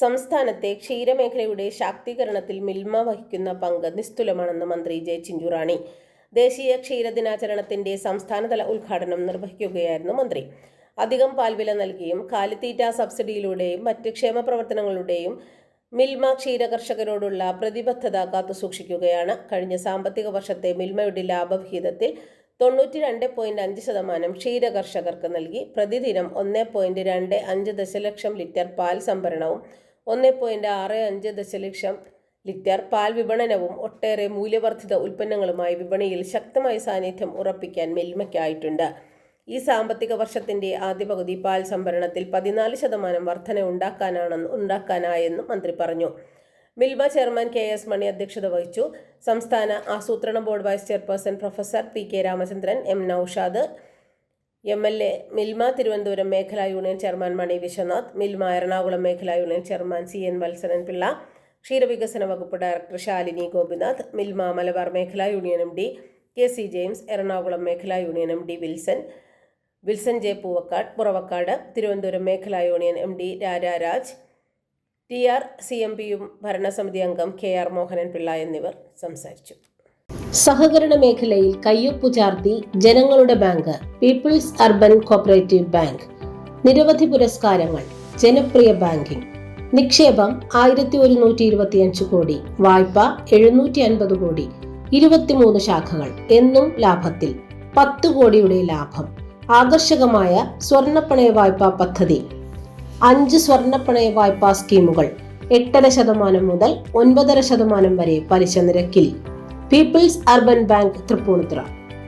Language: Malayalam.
സംസ്ഥാനത്തെ ക്ഷീരമേഖലയുടെ ശാക്തീകരണത്തിൽ മിൽമ വഹിക്കുന്ന പങ്ക് നിസ്തുലമാണെന്ന് മന്ത്രി ജെ ചിഞ്ചുറാണി. ദേശീയ ക്ഷീരദിനാചരണത്തിന്റെ സംസ്ഥാനതല ഉദ്ഘാടനം നിർവഹിക്കുകയായിരുന്നു മന്ത്രി. അധികം പാൽവില നൽകിയും കാലിത്തീറ്റ സബ്സിഡിയിലൂടെയും മറ്റ് ക്ഷേമ പ്രവർത്തനങ്ങളുടെയും മിൽമ ക്ഷീര കർഷകരോടുള്ള പ്രതിബദ്ധത കാത്തുസൂക്ഷിക്കുകയാണ് കഴിഞ്ഞ സാമ്പത്തിക വർഷത്തെ മിൽമയുടെ ലാഭവിഹിതത്തിൽ തൊണ്ണൂറ്റി രണ്ട് പോയിന്റ് അഞ്ച് ശതമാനം ക്ഷീര കർഷകർക്ക് നൽകി. പ്രതിദിനം ഒന്ന് പോയിന്റ് രണ്ട് അഞ്ച് ദശലക്ഷം ലിറ്റർ പാൽ സംഭരണവും ഒന്ന് പോയിന്റ് ആറ് അഞ്ച് ദശലക്ഷം ലിറ്റർ പാൽ വിപണനവും ഒട്ടേറെ മൂല്യവർദ്ധിത ഉൽപ്പന്നങ്ങളുമായി വിപണിയിൽ ശക്തമായ സാന്നിധ്യം ഉറപ്പിക്കാൻ മെൽമയ്ക്കായിട്ടുണ്ട്. ഈ സാമ്പത്തിക വർഷത്തിന്റെ ആദ്യ പകുതി പാൽ സംഭരണത്തിൽ പതിനാല് ശതമാനം വർധന ഉണ്ടാക്കാനാണെന്ന് ഉണ്ടാക്കാനായെന്നും മന്ത്രി പറഞ്ഞു. Milma chairman K S Mani അധ്യക്ഷത വഹിച്ചു. സംസ്ഥാന ആസൂത്രണ board vice chairperson professor P K Ramachandran M Noushad M L A Milma Thiruvananthapuram മേഖലാ യൂണിയൻ ചെയർമാൻ മണി വിശ്വനാഥ് മിൽമ എറണാകുളം മേഖലാ union chairman C N Valsaran Pillai ക്ഷീരവികസന വകുപ്പ് ഡയറക്ടർ ശാലിനി ഗോപിനാഥ് മിൽമ മലബാർ മേഖലാ union M D K C James Ernakulam മേഖലാ union M D Wilson Wilson J Poovakkad Puravakkad Thiruvananthapuram മേഖലാ union M D Rajaraj T R C M പിയും ഭരണസമിതി അംഗം കെ ആർ മോഹനൻ പിള്ള എന്നിവർ സംസാരിച്ചു. സഹകരണ മേഖലയിൽ കയ്യൊപ്പു ചാർത്തി ജനങ്ങളുടെ bank people's urban cooperative bank നിരവധി പുരസ്കാരങ്ങൾ ജനപ്രിയ ബാങ്കിംഗ്. നിക്ഷേപം ആയിരത്തി ഒരുന്നൂറ്റി ഇരുപത്തിയഞ്ച് കോടി വായ്പ എഴുന്നൂറ്റി അൻപത് കോടി ഇരുപത്തിമൂന്ന് ശാഖകൾ എന്നും ലാഭത്തിൽ. പത്ത് കോടിയുടെ ലാഭം. ആകർഷകമായ സ്വർണപ്പണയ വായ്പാ പദ്ധതി. അഞ്ച് സ്വർണപ്പണയ വായ്പാ സ്കീമുകൾ എട്ടര ശതമാനം മുതൽ ഒൻപതര ശതമാനം വരെ പലിശ നിരക്കിൽ. People's urban bank Thrippunithura.